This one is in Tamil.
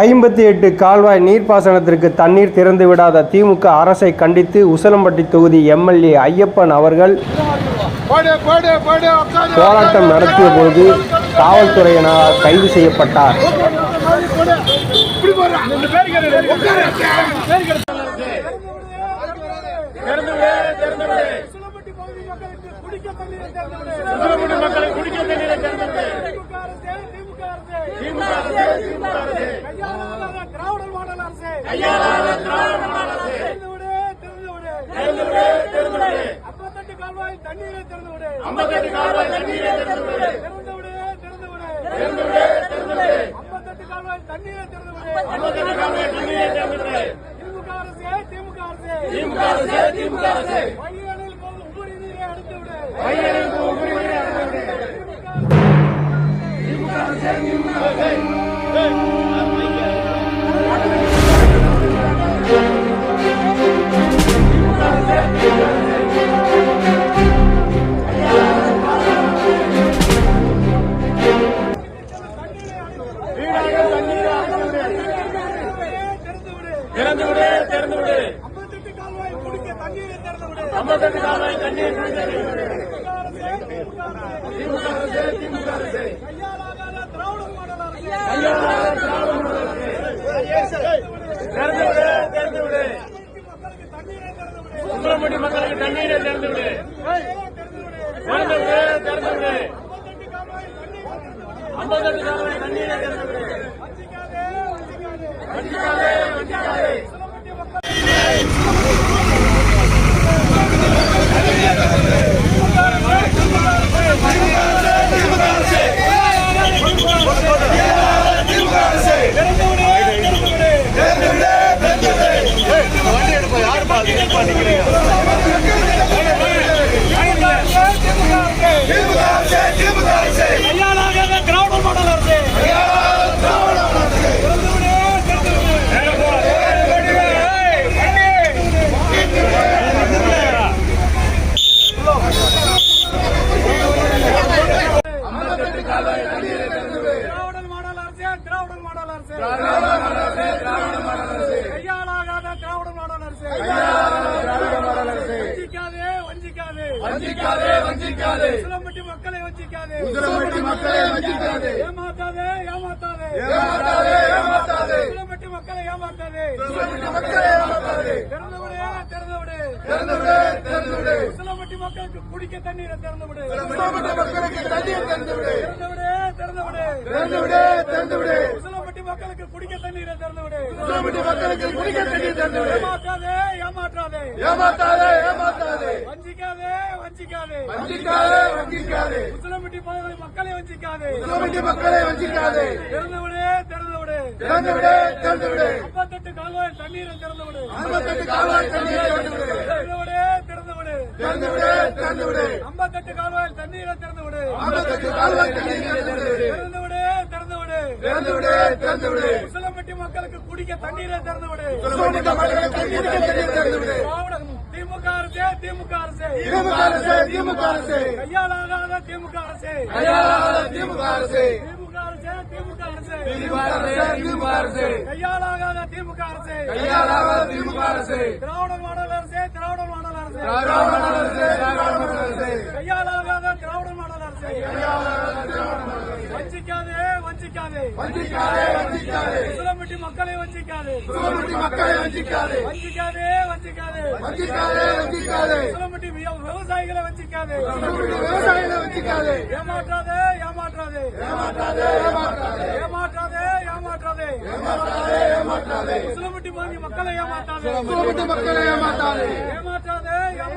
ஐம்பத்தி எட்டு கால்வாய் நீர்ப்பாசனத்திற்கு தண்ணீர் திறந்து விடாத திமுக அரசை கண்டித்து உசலம்பட்டி தொகுதி எம்எல்ஏ ஐயப்பன் அவர்கள் போராட்டம் நடத்திய பொழுது காவல்துறையினரால் கைது செய்யப்பட்டார். மக்களுக்கு குடிக்க தண்ணீரை திறந்து திமுக அரசு திமுக அரசு. அரசு கையாளாத திராவிட அரசு திறந்துவிடு திறந்துவிடு திமுக திமுக திறந்து விடு. திறந்து விடு ஐம்பத்தெட்டு கால்வாய் குடிக்க தண்ணீரை திறந்து விடு. ஐம்பத்தெட்டு கால்வாய் தண்ணீர் திமுக அரசே, திமுக அரசே. மாடல் திறந்து விடு திறந்து விடு. சுப்பிரமணிய மக்களுக்கு தண்ணீரை திறந்து விடு திறந்து விடு திறந்து விடு ஐம்பத்தெட்டு கால்வாய் தண்ணீரை திறந்து விடு வஞ்சிக்காதே, வஞ்சிக்காதே. வஞ்சிக்காதே வஞ்சிக்காதே சுலபட்டி மக்கள் கையாலாகாத திராவிடர் மாடல் அரசே. திறந்து விடு, திறந்து விடு. திராவிடர் மாடல் அரசே, திராவிடர் மாடல் அரசே. கையாலாகாத திராவிடர் மாடல் அரசே. வஞ்சிக்காதே, வஞ்சிக்காதே. வஞ்சிக்காதே வஞ்சிக்காதே உசிலம்பட்டி மக்களை வஞ்சிக்காதே. உசிலம்பட்டி மக்களை வஞ்சிக்காதே ஏமாத்தாதே, ஏமாத்தாதே. ஏமாத்தாதே ஏமாத்தாதே உசிலம்பட்டி மக்களை ஏமாத்தாதே. மக்களை ஏமாத்தாதே திறந்து விடு, திறந்து விடு. திறந்து விடு உசிலம்பட்டி மக்களுக்கு குடிக்க தண்ணீரை திறந்து விடு. மக்களுக்கு தண்ணீர் திறந்து விடு திறந்து விடு, திறந்து விடு. திறந்து விடு திறந்து விடு உசிலம்பட்டி மக்களுக்கு குடிக்க தண்ணீரை திறந்து விடு. சுப்பிரமணிய மக்களுக்கு குடிக்க தண்ணீர் திறந்து விடு ஏமாற்றாதே, ஏமாற்றாதே. ஏமாத்தாதே ஏமாத்தாதே வஞ்சிக்காதே, வஞ்சிக்காதே. வஞ்சிக்காதே வஞ்சிக்காதே உசிலம்பட்டி பகுதி மக்களை வஞ்சிக்காதே. சுப்பிரமணிய மக்களை வஞ்சிக்காதே திறந்து விடு, திறந்து விடு. திறந்து விடு திறந்து விடு ஐம்பத்தெட்டு கால்வாய் தண்ணீரை திறந்து விடு. ஐம்பத்தெட்டு கால்வாய் தண்ணீர் திறந்து விடு திறந்து விடு, திறந்து விடு. திறந்து விடு திறந்து விடு ஐம்பத்தெட்டு கால்வாய் தண்ணீரை திறந்து விடு. ஐம்பத்தெட்டு கால்வாய் தண்ணீர் திறந்து விடு திறந்து விடு, திறந்து விடு. திறந்து விடு திறந்து விடு உசிலம்பட்டி மக்களுக்கு குடிக்க தண்ணீரை திறந்து விடு. சுப்பிரமணிய மக்களுக்கு குடிக்க தண்ணீர் திறந்து விடு திமுக அரசே திமுக அரசே. திமுக அரசு திமுக அரசு. கையாலாகாத திமுக அரசே. கையாளாத திமுக அரசு. திமுக அரசே திமுக அரசே. திமுக அரசு திமுக அரசு. கையாலாகாத திமுக அரசே. கையாளாத திமுக அரசு. திராவிட மாடல் அரசே திராவிட மாடல் திராவிட அரசு அரசு வஞ்சிக்காதே வஞ்சிக்காதே வஞ்சிக்காதே வஞ்சிக்காதே மக்களை வஞ்சிக்காதே சுப்பிரமணிய மக்களை வஞ்சிக்காதே வஞ்சிக்காதே வஞ்சிக்காதே வஞ்சிக்காதே வஞ்சிக்காதே விவசாயிகளை வஞ்சிக்காதே சுப்பிரமணிய விவசாயிகளை வஞ்சிக்காதே ஏமாற்றாதே. ஏமாற்றாதே ஏமாற்றாதே. ஏமாற்றாதே ஏமாற்றாதே. ஏமாற்றாதே ஏமாற்றாதே. ஏமாற்றாதே மக்களை ஏமாற்றாதே. மக்களை ஏமாற்றாதே ஏமாற்றாதே.